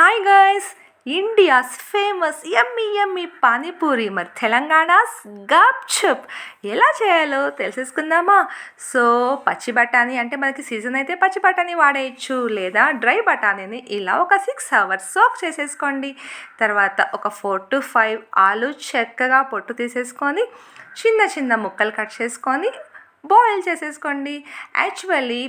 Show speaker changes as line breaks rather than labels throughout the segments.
Hi guys India's famous yummy yummy panipuri మరి తెలంగాణస్ గప్చుప్ ఎలా చేయాలో తెలిసేసుకుందామా? సో పచ్చి బఠానీ అంటే మనకి సీజన్ అయితే పచ్చి బఠానీ వాడేయచ్చు. లేదా డ్రై బఠానీని ఇలా ఒక సిక్స్ అవర్స్ సోక్ చేసేసుకోండి. తర్వాత ఒక ఫోర్ టు ఫైవ్ ఆలు చక్కగా పొట్టు తీసేసుకొని చిన్న చిన్న ముక్కలు కట్ చేసుకొని బాయిల్ చేసేసుకోండి. యాక్చువల్లీ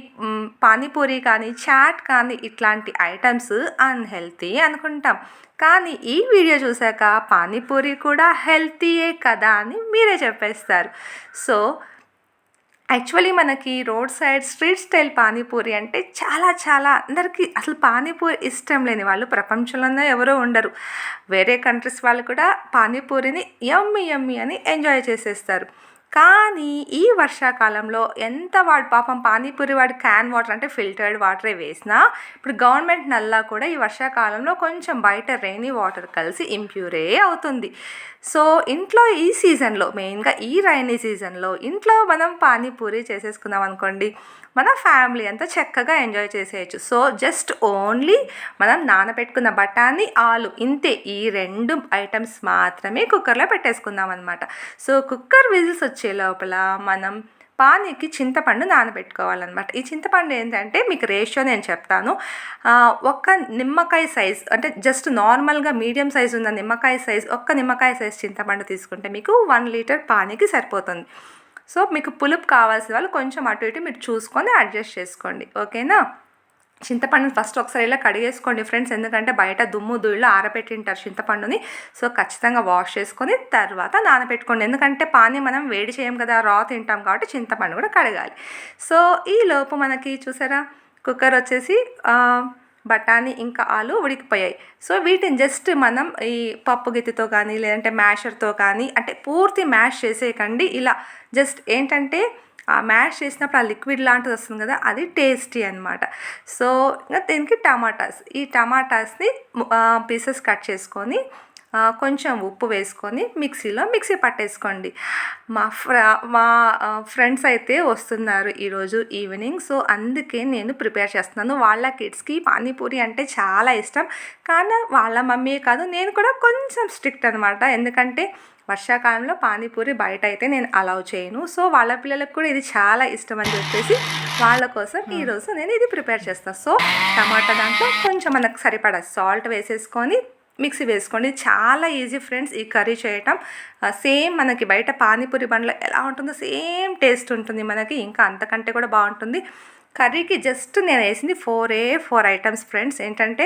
పానీపూరి కానీ చాట్ కానీ ఇట్లాంటి ఐటమ్స్ అన్హెల్తీ అనుకుంటాం. కానీ ఈ వీడియో చూసాక పానీపూరి కూడా హెల్తీయే కదా అని మీరే చెప్పేస్తారు. సో యాక్చువల్లీ మనకి road side street style panipuri అంటే చాలా చాలా అందరికీ అసలు పానీపూరి ఇష్టం లేని వాళ్ళు ప్రపంచంలోనే ఎవరో ఉండరు. వేరే కంట్రీస్ వాళ్ళు కూడా పానీపూరిని యమ్మి యమ్మి అని ఎంజాయ్ చేసేస్తారు. కానీ ఈ వర్షాకాలంలో ఎంత వాడు పాపం పానీపూరి వాడి క్యాన్ వాటర్ అంటే ఫిల్టర్డ్ వాటరే వేసినా ఇప్పుడు గవర్నమెంట్ నల్లా కూడా ఈ వర్షాకాలంలో కొంచెం బయట రెయినీ వాటర్ కలిసి ఇంప్యూరే అవుతుంది. సో ఇంట్లో ఈ సీజన్లో మెయిన్గా ఈ రైనీ సీజన్లో ఇంట్లో మనం పానీపూరి చేసేసుకుందాం అనుకోండి. మన ఫ్యామిలీ అంతా చక్కగా ఎంజాయ్ చేసేయచ్చు. సో జస్ట్ ఓన్లీ మనం నానబెట్టుకున్న బఠానీ ఆలు ఇంతే. ఈ రెండు ఐటమ్స్ మాత్రమే కుక్కర్లో పెట్టేసుకుందాం అనమాట సో కుక్కర్ విజిల్స్ వచ్చే లోపల మనం పానీకి చింతపండు నానబెట్టుకోవాలన్నమాట. ఈ చింతపండు ఏంటంటే మీకు రేషియో నేను చెప్తాను. ఒక్క నిమ్మకాయ సైజ్ అంటే జస్ట్ నార్మల్గా మీడియం సైజ్ ఉన్న నిమ్మకాయ సైజ్ ఒక్క నిమ్మకాయ సైజ్ చింతపండు తీసుకుంటే మీకు వన్ లీటర్ పానీకి సరిపోతుంది. సో మీకు పులుపు కావాల్సిన వాళ్ళు కొంచెం అటు ఇటు మీరు చూసుకొని అడ్జస్ట్ చేసుకోండి. ఓకేనా? చింతపండుని ఫస్ట్ ఒకసారి ఇలా కడిగేసుకోండి ఫ్రెండ్స్. ఎందుకంటే బయట దుమ్ము దుళ్ళు ఆరబెట్టింటారు చింతపండుని. సో ఖచ్చితంగా వాష్ చేసుకొని తర్వాత నానబెట్టుకోండి. ఎందుకంటే పానీ మనం వేడి చేయం కదా రా తింటాం కాబట్టి చింతపండు కూడా కడగాలి. సో ఈ లోపు మనకి చూసారా? కుక్కర్ వచ్చేసి బఠానీ ఇంకా ఆలు ఉడికిపోయాయి. సో వీటిని జస్ట్ మనం ఈ పప్పు గిత్తితో కానీ లేదంటే మ్యాషర్తో కానీ అంటే పూర్తి మ్యాష్ చేసేయకండి. ఇలా జస్ట్ ఏంటంటే ఆ మ్యాష్ చేసినప్పుడు ఆ లిక్విడ్ లాంటిది వస్తుంది కదా అది టేస్టీ అనమాట సో ఇంకా దీనికి టమాటాస్. ఈ టమాటాస్ని పీసెస్ కట్ చేసుకొని కొంచెం ఉప్పు వేసుకొని మిక్సీలో మిక్సీ పట్టేసుకోండి. మా ఫ్ర మా ఫ్రెండ్స్ అయితే వస్తున్నారు ఈరోజు ఈవినింగ్. సో అందుకే నేను ప్రిపేర్ చేస్తున్నాను. వాళ్ళ కిడ్స్కి పానీపూరి అంటే చాలా ఇష్టం. కానీ వాళ్ళ మమ్మీ కాదు నేను కూడా కొంచెం స్ట్రిక్ట్ అనమాట ఎందుకంటే వర్షాకాలంలో పానీపూరి బయట అయితే నేను అలౌ చేయను. సో వాళ్ళ పిల్లలకు కూడా ఇది చాలా ఇష్టం అని చెప్పేసి వాళ్ళ కోసం ఈరోజు నేను ఇది ప్రిపేర్ చేస్తాను సో టమాటా దాంట్లో కొంచెం మనకు సరిపడా సాల్ట్ వేసేసుకొని మిక్సీ వేసుకోండి. చాలా ఈజీ ఫ్రెండ్స్ ఈ కర్రీ చేయటం. సేమ్ మనకి బయట పానీపూరి బండ్లో ఎలా ఉంటుందో సేమ్ టేస్ట్ ఉంటుంది మనకి. ఇంకా అంతకంటే కూడా బాగుంటుంది. కర్రీకి జస్ట్ నేను వేసింది ఫోర్ ఏ ఫోర్ ఐటమ్స్ ఫ్రెండ్స్. ఏంటంటే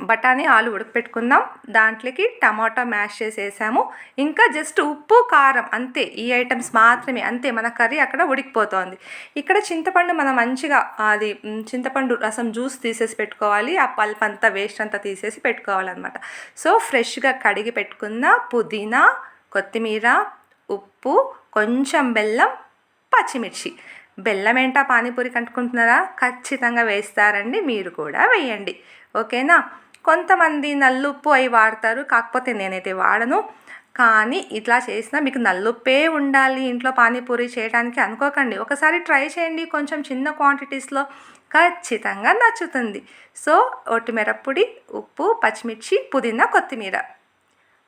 బఠానీ ఆలు ఉడకపెట్టుకుందాం. దాంట్లోకి టమాటా మ్యాష్ చేసేసాము. ఇంకా జస్ట్ ఉప్పు కారం అంతే. ఈ ఐటమ్స్ మాత్రమే. అంతే. మన కర్రీ అక్కడ ఉడికిపోతోంది. ఇక్కడ చింతపండు మనం మంచిగా అది చింతపండు రసం జ్యూస్ తీసేసి పెట్టుకోవాలి. ఆ పల్ప్ అంతా వేస్ట్ అంతా తీసేసి పెట్టుకోవాలన్నమాట. సో ఫ్రెష్గా కడిగి పెట్టుకున్న పుదీనా కొత్తిమీర ఉప్పు కొంచెం బెల్లం పచ్చిమిర్చి. బెల్లం ఏంటా? పానీపూరి కంటుకుంటున్నారా ఖచ్చితంగా వేస్తారండి. మీరు కూడా వేయండి. ఓకేనా? కొంతమంది నల్లుప్పు అవి వాడతారు. కాకపోతే నేనైతే వాడను. కానీ ఇట్లా చేసినా మీకు నల్లుప్పే ఉండాలి ఇంట్లో పానీపూరి చేయడానికి అనుకోకండి. ఒకసారి ట్రై చేయండి. కొంచెం చిన్న క్వాంటిటీస్లో ఖచ్చితంగా నచ్చుతుంది. సో ఒట్టిమిరప్పొడి ఉప్పు పచ్చిమిర్చి పుదీనా కొత్తిమీర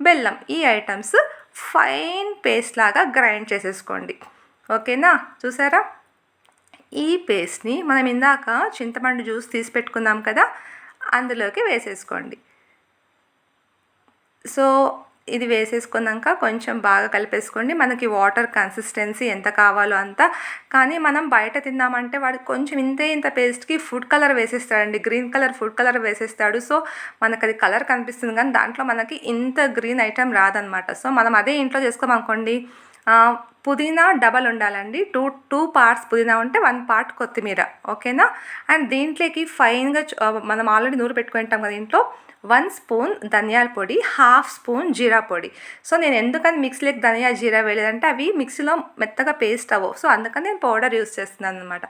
బెల్లం ఈ ఐటమ్స్ ఫైన్ పేస్ట్ లాగా గ్రైండ్ చేసేసుకోండి. ఓకేనా? చూసారా? ఈ పేస్ట్ని మనం ఇందాక చింతపండు జ్యూస్ తీసి పెట్టుకున్నాం కదా? అందులోకి వేసేసుకోండి. సో ఇది వేసేసుకున్నాక కొంచెం బాగా కలిపేసుకోండి. మనకి వాటర్ కన్సిస్టెన్సీ ఎంత కావాలో అంత. కానీ మనం బయట తిన్నామంటే వాడు కొంచెం ఇంతే ఇంత పేస్ట్కి ఫుడ్ కలర్ వేసేస్తాడండి. గ్రీన్ కలర్ ఫుడ్ కలర్ వేసేస్తాడు. సో మనకు అది కలర్ కనిపిస్తుంది. కానీ దాంట్లో మనకి ఇంత గ్రీన్ ఐటెం రాదనమాట. సో మనం అదే ఇంట్లో చేసుకోమనుకోండి. పుదీనా డబల్ ఉండాలండి. టూ టూ పార్ట్స్ పుదీనా ఉంటే వన్ పార్ట్ కొత్తిమీర. ఓకేనా? అండ్ దీంట్లోకి ఫైన్గా మనం ఆల్రెడీ నూరు పెట్టుకుంటాం కదా దీంట్లో వన్ స్పూన్ ధనియాల పొడి హాఫ్ స్పూన్ జీరా పొడి. సో నేను ఎందుకని మిక్సీలోకి ధనియా జీరా వేయలేదంటే అవి మిక్సీలో మెత్తగా పేస్ట్ అవ్వవు. సో అందుకని నేను పౌడర్ యూస్ చేస్తున్నాను అనమాట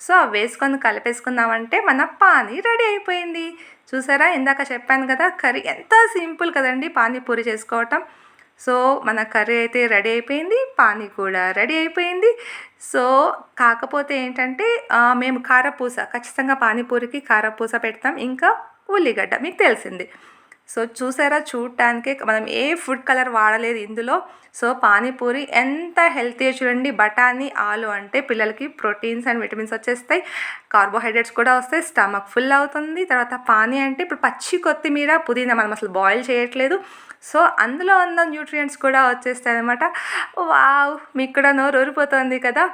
సో అవి వేసుకొని కలిపేసుకుందామంటే మన పానీ రెడీ అయిపోయింది. చూసారా? ఇందాక చెప్పాను కదా కర్రీ ఎంత సింపుల్ కదండి పానీపూరి చేసుకోవటం. సో మన కర్రీ అయితే రెడీ అయిపోయింది పానీ కూడా రెడీ అయిపోయింది. సో కాకపోతే ఏంటంటే మేము కారపూస ఖచ్చితంగా పానీపూరికి కారపూస పెడతాం ఇంకా ఉల్లిగడ్డ మీకు తెలిసింది. సో చూసారా చూడటానికే మనం ఏ ఫుడ్ కలర్ వాడలేదు ఇందులో. సో పానీపూరి ఎంత హెల్తీ చూడండి. బఠానీ ఆలు అంటే పిల్లలకి ప్రోటీన్స్ అండ్ విటమిన్స్ వచ్చేస్తాయి. కార్బోహైడ్రేట్స్ కూడా వస్తాయి. స్టమక్ ఫుల్ అవుతుంది. తర్వాత పానీ అంటే ఇప్పుడు పచ్చి కొత్తిమీర పుదీనా మనం అసలు బాయిల్ చేయట్లేదు. సో అందులో ఉన్న న్యూట్రియంట్స్ కూడా వచ్చేస్తాయి అనమాట వావ్! మీకు కూడా నోరు ఊరిపోతుంది కదా.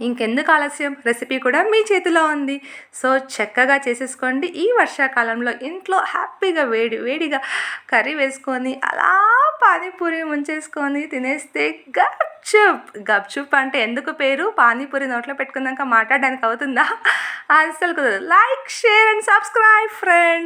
ఇంకెందుకు ఆలస్యం? రెసిపీ కూడా మీ చేతిలో ఉంది. సో చక్కగా చేసేసుకోండి. ఈ వర్షాకాలంలో ఇంట్లో హ్యాపీగా వేడి వేడిగా కర్రీ వేసుకొని అలా పానీపూరి ముంచేసుకొని తినేస్తే గప్చుప్. గప్చుప్ అంటే ఎందుకు పేరు? పానీపూరి నోట్లో పెట్టుకున్నాక మాట్లాడడానికి అవుతుందా? అసలు కుదరదు. Like share and subscribe friend.